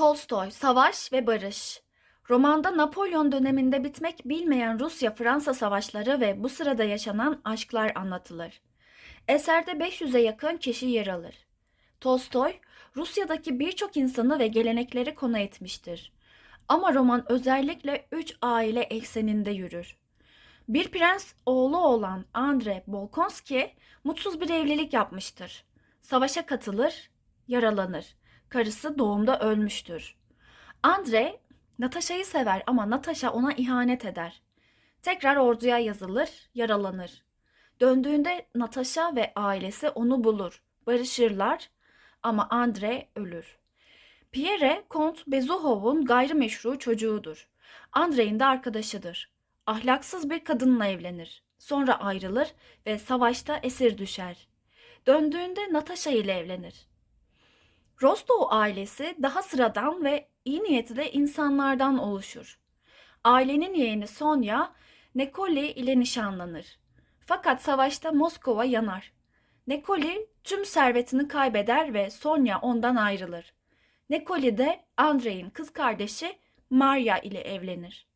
Tolstoy, Savaş ve Barış. Romanda Napolyon döneminde bitmek bilmeyen Rusya-Fransa savaşları ve bu sırada yaşanan aşklar anlatılır. Eserde 500'e yakın kişi yer alır. Tolstoy, Rusya'daki birçok insanı ve gelenekleri konu etmiştir. Ama roman özellikle üç aile ekseninde yürür. Bir prens oğlu olan Andrei Bolkonski mutsuz bir evlilik yapmıştır. Savaşa katılır, yaralanır. Karısı doğumda ölmüştür. Andrei Natasha'yı sever ama Natasha ona ihanet eder. Tekrar orduya yazılır, yaralanır. Döndüğünde Natasha ve ailesi onu bulur. Barışırlar ama Andrei ölür. Pierre Kont Bezuhov'un gayrimeşru çocuğudur. Andrei'in de arkadaşıdır. Ahlaksız bir kadınla evlenir. Sonra ayrılır ve savaşta esir düşer. Döndüğünde Natasha ile evlenir. Rostov ailesi daha sıradan ve iyi niyetli insanlardan oluşur. Ailenin yeğeni Sonya, Nekoli ile nişanlanır. Fakat savaşta Moskova yanar. Nekoli tüm servetini kaybeder ve Sonya ondan ayrılır. Nekoli de Andrei'in kız kardeşi Maria ile evlenir.